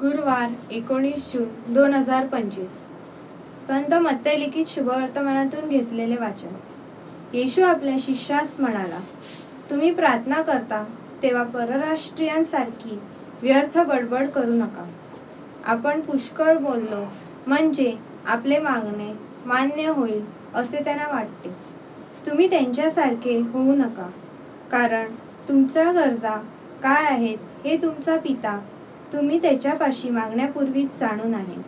गुरुवार एकोणीस जून दोन हजार पंचवीस. संत मत्ते लिखित शुभवर्तमानातून घेतलेले वाचन. येशू आपल्या शिष्यास म्हणाला तुम्ही प्रार्थना करता तेव्हा परराष्ट्रीयांसारखी व्यर्थ बडबड करू नका. आपण पुष्कळ बोललो म्हणजे आपले मागणे मान्य होईल असे त्यांना वाटते. तुम्ही त्यांच्यासारखे होऊ नका कारण तुमच्या गरजा काय आहेत हे तुमचा पिता तुम्ही त्याच्यापाशी मागण्यापूर्वीच जाणून आहे.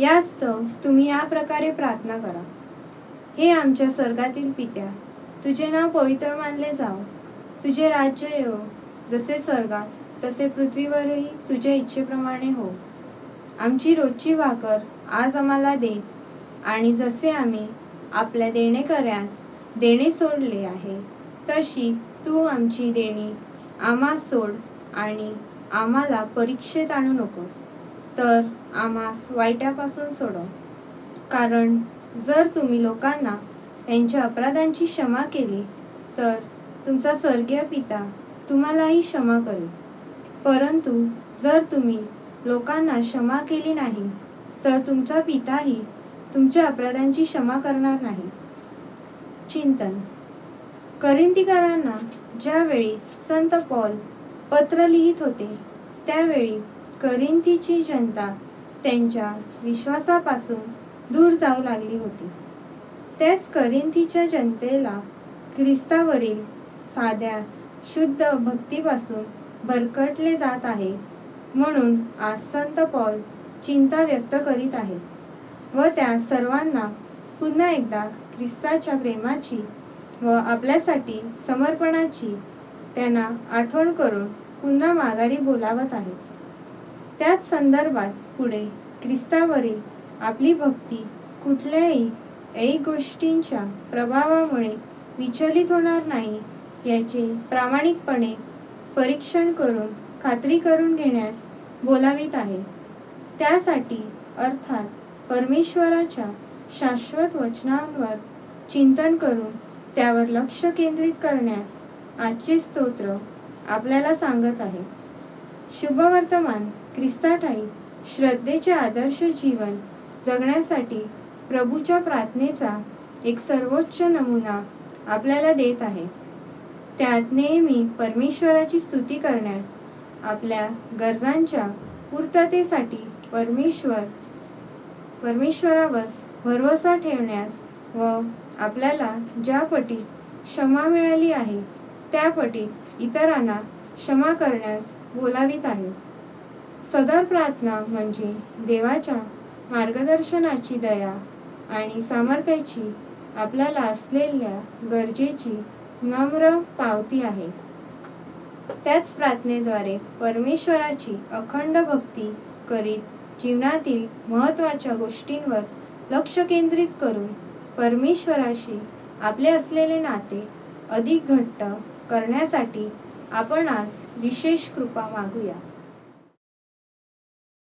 यास्तव तुम्ही या प्रकारे प्रार्थना करा. हे आमच्या स्वर्गातील पित्या तुझे नाव पवित्र मानले जाव. तुझे राज्य येव जसे स्वर्गात तसे पृथ्वीवरही तुझ्या इच्छेप्रमाणे हो. आमची रोजची भाकर आज आम्हाला दे आणि जसे आम्ही आपल्या देणेकऱ्यास देणे सोडले आहे तशी तू आमची देणी आम्हा सोड आणि आम्हाला परीक्षेत आणू नकोस. तर आम्हास वाईटापासून सोडव. कारण जर तुम्ही लोकांना त्यांच्या अपराधांची क्षमा केली तर तुमचा स्वर्गीय पिता तुम्हालाही क्षमा करेल. परंतु जर तुम्ही लोकांना क्षमा केली नाही तर तुमचा पिताही तुमच्या अपराधांची क्षमा करणार नाही. चिंतन. करिंदीकरांना ज्यावेळी संत पॉल पत्र लिहित होते. त्यावेळी करिंथीची जनता त्यांच्या विश्वासापासून दूर जाऊ लागली होती. त्याच करिंथीच्या जनतेला ख्रिस्तावरील साध्या शुद्ध भक्तीपासून भरकटले जात आहे म्हणून आज संत पॉल चिंता व्यक्त करीत आहे व त्या सर्वांना पुन्हा एकदा ख्रिस्ताच्या प्रेमाची व आपल्यासाठी समर्पणाची त्यांना आठवण करून पुन्हा माघारी बोलावत आहेत त्याच संदर्भात पुढे ख्रिस्तावरील आपली भक्ती कुठल्याही एक गोष्टींच्या प्रभावामुळे विचलित होणार नाही याचे प्रामाणिकपणे परीक्षण करून खात्री करून घेण्यास बोलावित आहे. त्यासाठी अर्थात परमेश्वराच्या शाश्वत वचनांवर चिंतन करून त्यावर लक्ष केंद्रित करण्यास आजचे स्तोत्र आपल्याला सांगत आहे. शुभवर्तमान ख्रिस्ताठाई श्रद्धेचे आदर्श जीवन जगण्यासाठी प्रभूच्या प्रार्थनेचा एक सर्वोच्च नमुना आपल्याला देत आहे. त्यात नेहमी परमेश्वराची स्तुती करण्यास आपल्या गरजांच्या पूर्ततेसाठी परमेश्वर परमेश्वरावर भरवसा ठेवण्यास व आपल्याला ज्यापटी क्षमा मिळाली आहे त्या पटीत इतरांना क्षमा करण्यास बोलावीत आहे. सदर प्रार्थना म्हणजे देवाच्या मार्गदर्शनाची दया आणि सामर्थ्याची आपल्याला असलेल्या गरजेची नम्र पावती आहे. त्याच प्रार्थनेद्वारे परमेश्वराची अखंड भक्ती करीत जीवनातील महत्त्वाच्या गोष्टींवर लक्ष केंद्रित करून परमेश्वराशी आपले असलेले नाते अधिक घट्ट करण्यासाठी आपण आज विशेष कृपा मागूया.